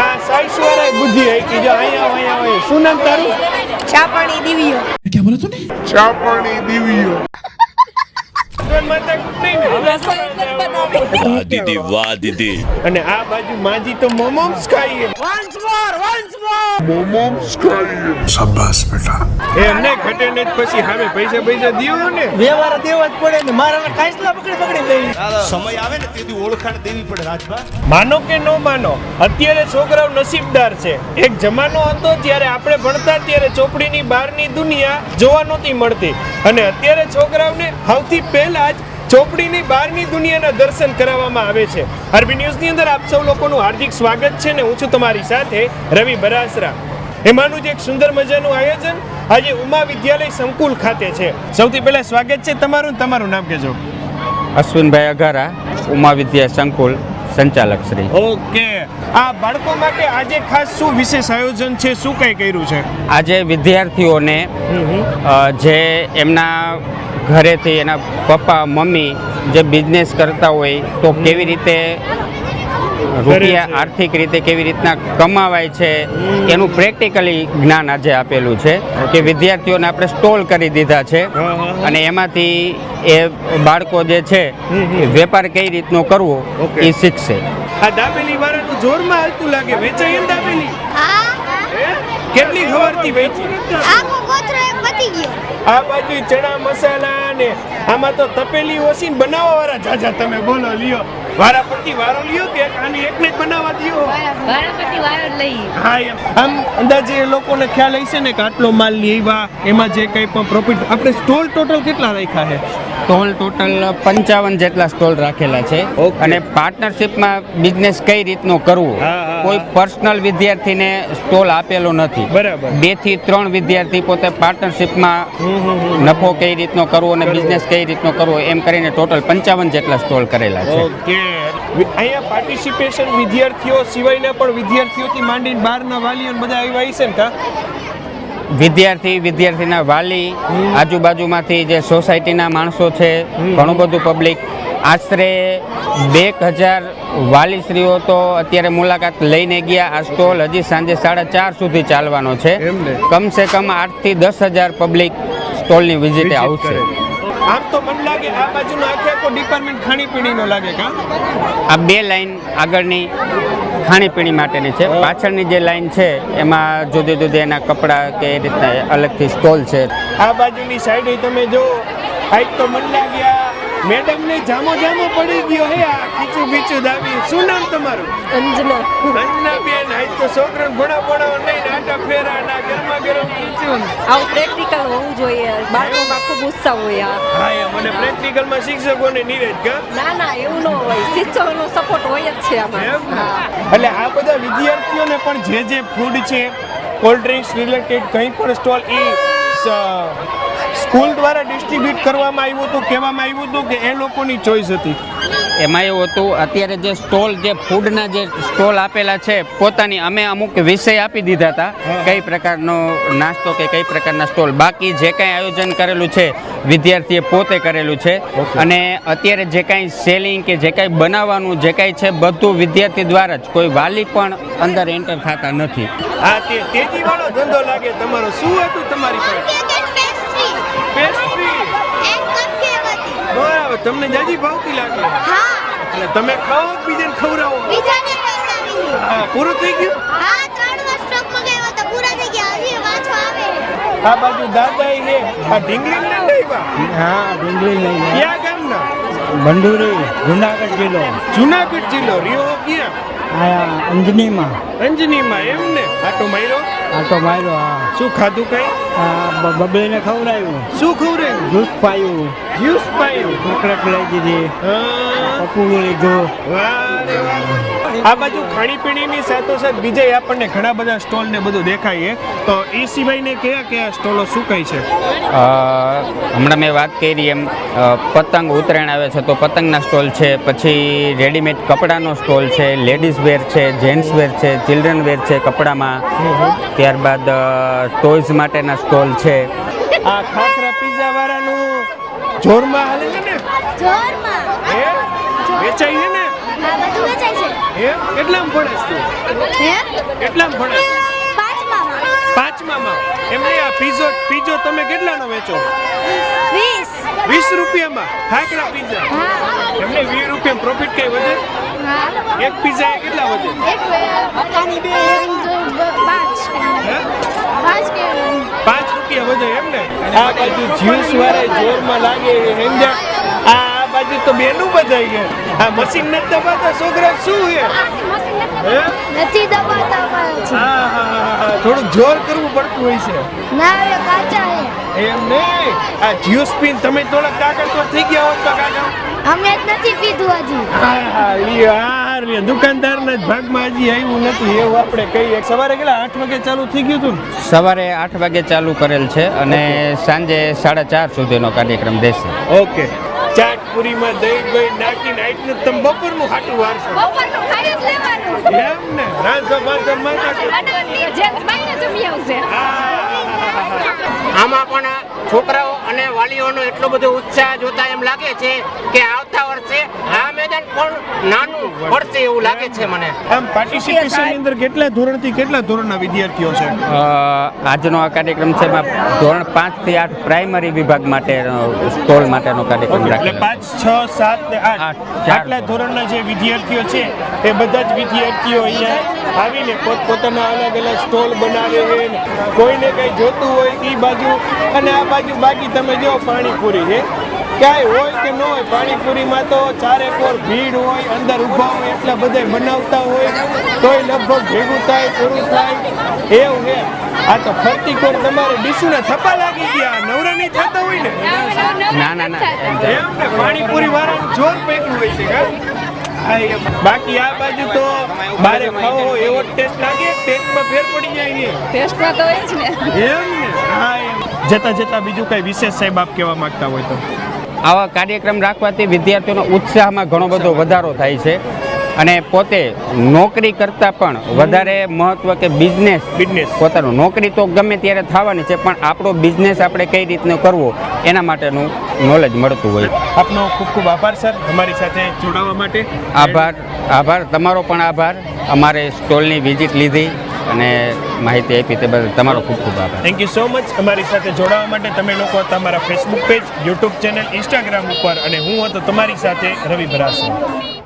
આ સાઈસ બુદ્ધિ આવી જો અહીંયા અહીંયા હોય. શું નામ તારું? ચાપણી દીવીઓ. ક્યાં બોલો નથી બનાવી વાહ દીદી વાહ દીદી. અને આ બાજુ માજી તો મોમોમ્સ ખાઈએ. મોમોસ ખાઈએ. શાબાશ બેટા. એ અમને ઘટે ને પછી સામે પૈસા પૈસા દીવો ને. વ્યવહાર દેવા જ પડે ને મારા કાંસલા પકડી પકડી લઈ. સમય આવે ને તેથી ઓળખાણ દેવી પડે રાજભા. માનો કે ન માનો અત્યારે છોકરાઓ નસીબદાર છે. એક જમાનો હતો જ્યારે આપણે ભણતા ત્યારે ચોપડીની બહારની દુનિયા જોવા નહોતી મળતી. અને અત્યારે છોકરાઓને સૌથી પહેલા જ ચોપડીની બહારની દુનિયાના દર્શન કરાવવામાં આવે છે. અરબી ન્યૂઝની અંદર આપ સૌ લોકોનું હાર્દિક સ્વાગત છે ને હું છું તમારી સાથે રવિ બરાસરા. એમાંનું જ એક સુંદર મજાનું આયોજન આજે ઉમા વિદ્યાલય સંકુલ ખાતે છે. સૌથી પહેલા સ્વાગત છે તમારું તમારું નામ કહેજો. અશ્વિનભાઈ અઘારા ઉમા વિદ્યા સંકુલ સંચાલક શ્રી. ઓકે. આ બાળકો માટે આજે ખાસ શું વિશેષ આયોજન છે? શું કઈ કર્યું છે? આજે વિદ્યાર્થીઓને જે એમના ઘરેથી એના પપ્પા મમ્મી જે બિઝનેસ કરતા હોય તો કેવી રીતે રૂપિયા આર્થિક રીતે કેવી રીતના કમાવાય છે એનું પ્રેક્ટિકલી જ્ઞાન આજે આપેલું છે કે વિદ્યાર્થીઓને આપણે સ્ટોલ કરી દીધા છે. અને એમાંથી એ બાળકો જે છે વેપાર કઈ રીતનો કરવો એ શીખશે. આ દાબેલી વાળાનું જોરમાં હાલતું લાગે. વેચાઈ એમ દાબેલી? કેટલી ખબરથી વેચી? આખો એક પતી ગયો. આ બાજુ ચણા મસાલા ને આમાં તો તપેલી ઓછી ને બનાવવા વાળા જાજા તમે બોલો લ્યો. વારા પરથી વારો લ્યો કે આની એકને જ બનાવવા દ્યો? પરથી વારો લઈ હા એમ. આમ અંદાજે એ લોકોને ખ્યાલ હશે ને કે આટલો માલ લેવા એમાં જે કંઈ પણ પ્રોફિટ આપણે સ્ટોલ ટોટલ કેટલા રાખ્યા છે? સ્ટોલ ટોટલ પંચાવન જેટલા સ્ટોલ રાખેલા છે. અને પાર્ટનરશિપમાં બિઝનેસ કઈ રીતનો કરવો? કોઈ પર્સનલ વિદ્યાર્થીને સ્ટોલ આપેલો નથી. બરાબર. બેથી ત્રણ વિદ્યાર્થી પોતે પાર્ટનરશિપમાં. નફો કઈ રીતનો કરવો અને બિઝનેસ કઈ રીતનો કરવો એમ કરીને ટોટલ પંચાવન જેટલા સ્ટોલ કરેલા છે. અહીંયા પાર્ટિસિપેશન વિદ્યાર્થીઓ સિવાયના પણ વિદ્યાર્થીઓથી માંડીને બહારના વાલીઓ બધા આવ્યા છે ને વિદ્યાર્થી વિદ્યાર્થીના વાલી આજુબાજુમાંથી જે સોસાયટીના માણસો છે ઘણું બધું પબ્લિક. આશરે બે હજાર વાલીશ્રીઓ તો અત્યારે મુલાકાત લઈને ગયા. આ સ્ટોલ હજી સાંજે સાડા ચાર સુધી ચાલવાનો છે? કમસે કમ આઠથી દસ હજાર પબ્લિક સ્ટોલની વિઝિટે આવશે. આમ તો મને લાગે આ બાજુનો આખે આખો ડિપાર્ટમેન્ટ ખાણીપીણીનો લાગે કા? આ બે લાઈન આગળની ખાણીપીણી માટેની છે. પાછળની જે લાઈન છે, એમાં જુદી જુદી એના કપડાં કે એ રીતના અલગથી સ્ટોલ છે. આ બાજુની સાઈડે તમે જો આજ તો મન લાગ્યા. મેડમ ને જામો જામો પડી ગયો હે આ ખીચું બીચું દાવી શું નામ તમારું? અંજના. અંજના બેન આજ તો છોકરાને ભણા ભણાવો નહીં આટા ફેરા ના ગરમા ગરમ ખીચું. આવું પ્રેક્ટિકલ હોવું જોઈએ. બાળકોમાં ખૂબ ઉત્સાહ હોય આ. હા એ મને પ્રેક્ટિકલમાં શિક્ષકોને નીરજ કા? ના ના એવું ન હોય. શિક્ષકોનો સપોર્ટ હોય જ છે આમાં. એટલે આ બધા વિદ્યાર્થીઓને પણ જે જે ફૂડ છે કોલ્ડ ડ્રિંક્સ રિલેટેડ કંઈ પણ સ્ટોલ એ સ્કૂલ દ્વારા ડિસ્ટ્રીબ્યુટ કરવામાં આવ્યું હતું કહેવામાં આવ્યું હતું કે એ લોકોની ચોઈસ હતી. એમાં એવું હતું અત્યારે જે સ્ટોલ જે ફૂડના જે સ્ટોલ આપેલા છે પોતાની અમે અમુક વિષય આપી દીધા હતા કઈ પ્રકારનો નાસ્તો કે કઈ પ્રકારના સ્ટોલ બાકી જે કાંઈ આયોજન કરેલું છે વિદ્યાર્થીએ પોતે કરેલું છે. અને અત્યારે જે કાંઈ સેલિંગ કે જે કાંઈ બનાવવાનું જે કાંઈ છે બધું વિદ્યાર્થી દ્વારા જ. કોઈ વાલી પણ અંદર એન્ટર થતા નથી. આ તે તેજી ધંધો લાગે તમારો. શું હતું તમારી પાસે પેકેટ પેસ્ટ્રી પેસ્ટ્રી એક કપકેક હતી બરાબર તમને જાજી ભાવતી લાગે? હા. એટલે તમે ખાઓ બીજાને ખવડાવો? બીજાને ખવડાવી હા પૂરું થઈ ગયું? હા ત્રણ વાર સ્ટોક ગયો તો પૂરા થઈ ગયા. હજી પાછો આવે. આ બાજુ દાદા એ આ ઢીંગલી ને લેવા હા ઢીંગલી લઈને ક્યાં ગામના ભંડુરી જુનાગઢ જિલ્લો. જુનાગઢ જિલ્લો. રિયો ક્યાં? આયા અંજનીમાં. અંજનીમાં એમ ને? આટો માર્યો? આટો માર્યો હા. શું ખાધું કઈ? આ બબલીને ખવડાવ્યું. શું ખવડાવ્યું? જ્યુસ પાયું. જ્યુસ પાયું? ચોકલેટ લઈ દીધી. પપ્પુ લીધું. વાહ. આ બાજુ ખાણીપીણીની સાથોસાથ બીજે આપણને ઘણા બધા સ્ટોલ ને બધું દેખાય છે તો એ સિવાયને કયા કયા સ્ટોલો શું કઈ છે? હમણાં મેં વાત કરી એમ પતંગ ઉત્તરાયણ આવે છે તો પતંગના સ્ટોલ છે પછી રેડીમેડ કપડાનો સ્ટોલ છે લેડીઝ વેર છે જેન્ટ્સ વેર છે ચિલ્ડ્રન વેર છે કપડામાં. ત્યારબાદ ટોયઝ માટેના સ્ટોલ છે. આ ખાખરા પીઝા વાળાનું જોરમાં હાલે છે ને? જોરમાં. હે? વેચાય છે ને? હા બધું વેચાય છે. એમ કેટલામાં ભણેસ તું? હે? કેટલામાં ભણેસ પાંચમામાં. પાંચમામાં. એમને આ પીઝો પીઝો તમે કેટલાનો વેચો? વીસ. રૂપિયામાં? ખાખરા પીઝા? એમને વીસ રૂપિયા પ્રોફિટ કઈ વધે? એક પીઝા એ કેટલા વધે? એક પાંચ. હે? પાંચ કે પાંચ રૂપિયા વધે એમ ને? આ બાજુ જ્યુસ વાળા જોરમાં લાગે સમજ્યા આ આ બાજુ તો બેનું બધાઈ ગયા આ મશીન નથી દબાતા છોકરા શું છે? નથી દબાતા હા હા હા હા થોડું જોર કરવું પડતું હોય છે. ના હવે કાચા હે એમ નહીં. આ જ્યુસ પીન તમે થોડા કાકા તો થઈ ગયા હોત તો કાકા. અમે જ નથી પીધું હજી. હા હા ઈ આ રે દુકાનદારના જ ભાગમાં હજી આવ્યું નથી એવું આપણે કહીએ. સવારે કેટલા? આઠ વાગે ચાલુ થઈ ગયું હતું સવારે આઠ વાગે ચાલુ કરેલ છે અને સાંજે સાડા ચાર સુધીનો કાર્યક્રમ રહેશે. ઓકે. ચાટ પૂરીમાં દહીં દહીં નાખીને આટલું તમે બપોરનું ખાટું વારસો બપોરનું ખાઈ જ લેવાનું. એમ ને રાંધો બાંધો માતા અડવાની જેન્ટ્સ જમી આવશે. આમાં પણ છોકરા વાલીઓનો એટલો બધો ઉત્સાહ જોતા એમ લાગે છે કે આવતા વર્ષે આ મેદાન પણ નાનું પડશે એવું લાગે છે મને. આમ પાર્ટિસિપેશનની અંદર કેટલા ધોરણથી કેટલા ધોરણના વિદ્યાર્થીઓ છે? આજનો આ કાર્યક્રમ છે એમાં ધોરણ પાંચથી 8 પ્રાઇમરી વિભાગ માટે સ્કૂલ માટેનો કાર્યક્રમ એટલે રાખેલો પાંચ છ સાત ને આઠ. આઠ, ચાર. આટલા ધોરણના જે વિદ્યાર્થીઓ છે એ બધા જ વિદ્યાર્થીઓ અહીંયા આવીને પોતપોતાના અલગ અલગ સ્ટોલ બનાવે છે કોઈને કંઈ જોતું હોય એ બાજુ અને આ બાજુ બાકી તમે જો પાણીપુરી છે. ક્યાંય હોય કે ન હોય પાણીપુરીમાં તો ચારે કોર ભીડ હોય અંદર ઊભા હોય એટલા બધા બનાવતા હોય તોય લગભગ ભેગું થાય પૂરું થાય એવું હે આ તો ફરતી કોર તમારે ડીશુના થપ્પા લાગી ગયા નવરા નહીં થતા હોય ને? ના ના ના એમ ને પાણીપુરી વાળાનું જોર પેકલું હોય છે કા? બાકી આ બાજુ તો બારે ખાવો હોય એવો ટેસ્ટ લાગે ટેસ્ટમાં ફેર પડી જાય ને. ટેસ્ટમાં તો એ જ ને. એમ ને હા જતા જતાં બીજું કંઈ વિશેષ સાહેબ આપ કહેવા માંગતા હોય તો? આવા કાર્યક્રમ રાખવાથી વિદ્યાર્થીઓનો ઉત્સાહમાં ઘણો બધો વધારો થાય છે અને પોતે નોકરી કરતાં પણ વધારે મહત્વ કે બિઝનેસ બિઝનેસ પોતાનું નોકરી તો ગમે ત્યારે થવાની છે પણ આપણો બિઝનેસ આપણે કઈ રીતનો કરવો એના માટેનું નોલેજ મળતું હોય. આપનો ખૂબ ખૂબ આભાર સર અમારી સાથે જોડાવા માટે. આભાર આભાર તમારો પણ આભાર. અમારે સ્ટોલની વિઝિટ લીધી. અને માહિતી આપી તે બદલ તમારો ખૂબ ખૂબ આભાર. થેન્ક યુ સો મચ અમારી સાથે જોડાવા માટે તમે લોકો તમારા Facebook page YouTube channel Instagram ઉપર અને હું હતો તમારી સાથે રવિ ભરાસર